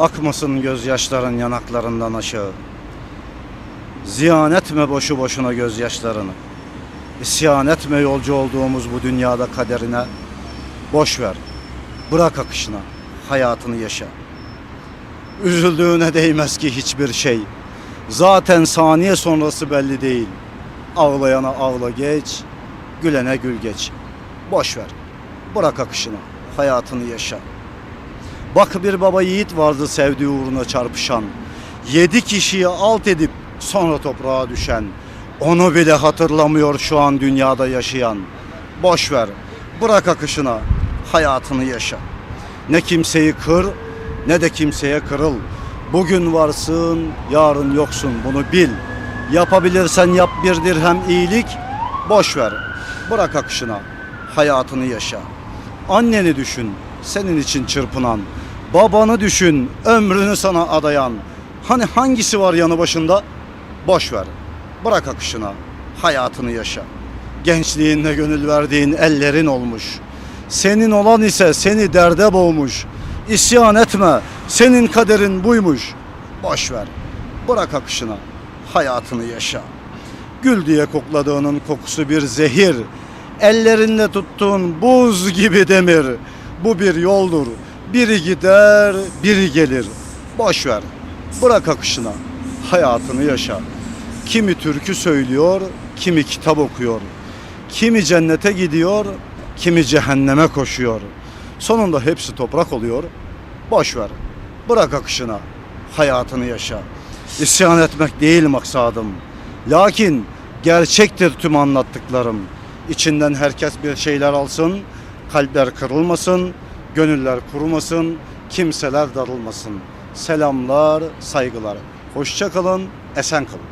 Akmasın gözyaşların yanaklarından aşağı. Ziyan etme boşu boşuna gözyaşlarını. İsyan etme yolcu olduğumuz bu dünyada kaderine. Boş ver. Bırak akışına. Hayatını yaşa. Üzüldüğüne değmez ki hiçbir şey. Zaten saniye sonrası belli değil. Ağlayana ağla geç, gülene gül geç. Boş ver. Bırak akışına. Hayatını yaşa. Bak bir baba yiğit vardı sevdiği uğruna çarpışan. Yedi kişiyi alt edip sonra toprağa düşen. Onu bile hatırlamıyor şu an dünyada yaşayan. Boş ver. Bırak akışına. Hayatını yaşa. Ne kimseyi kır ne de kimseye kırıl. Bugün varsın, yarın yoksun bunu bil. Yapabilirsen yap bir dirhem iyilik. Boş ver. Bırak akışına. Hayatını yaşa. Anneni düşün, senin için çırpınan. Babanı düşün, ömrünü sana adayan. Hani hangisi var yanı başında? Boş ver. Bırak akışına. Hayatını yaşa. Gençliğinde gönül verdiğin ellerin olmuş. Senin olan ise seni derde boğmuş. İsyan etme. Senin kaderin buymuş. Boş ver. Bırak akışına. Hayatını yaşa. Gül diye kokladığının kokusu bir zehir. Ellerinde tuttuğun buz gibi demir. Bu bir yoldur. Biri gider, biri gelir. Boş ver. Bırak akışına. Hayatını yaşa. Kimi türkü söylüyor, kimi kitap okuyor. Kimi cennete gidiyor, kimi cehenneme koşuyor. Sonunda hepsi toprak oluyor. Boş ver. Bırak akışına. Hayatını yaşa. İsyan etmek değil maksadım. Lakin gerçektir tüm anlattıklarım. İçinden herkes bir şeyler alsın, kalpler kırılmasın, gönüller kurumasın, kimseler darılmasın. Selamlar, saygılar. Hoşça kalın, esen kalın.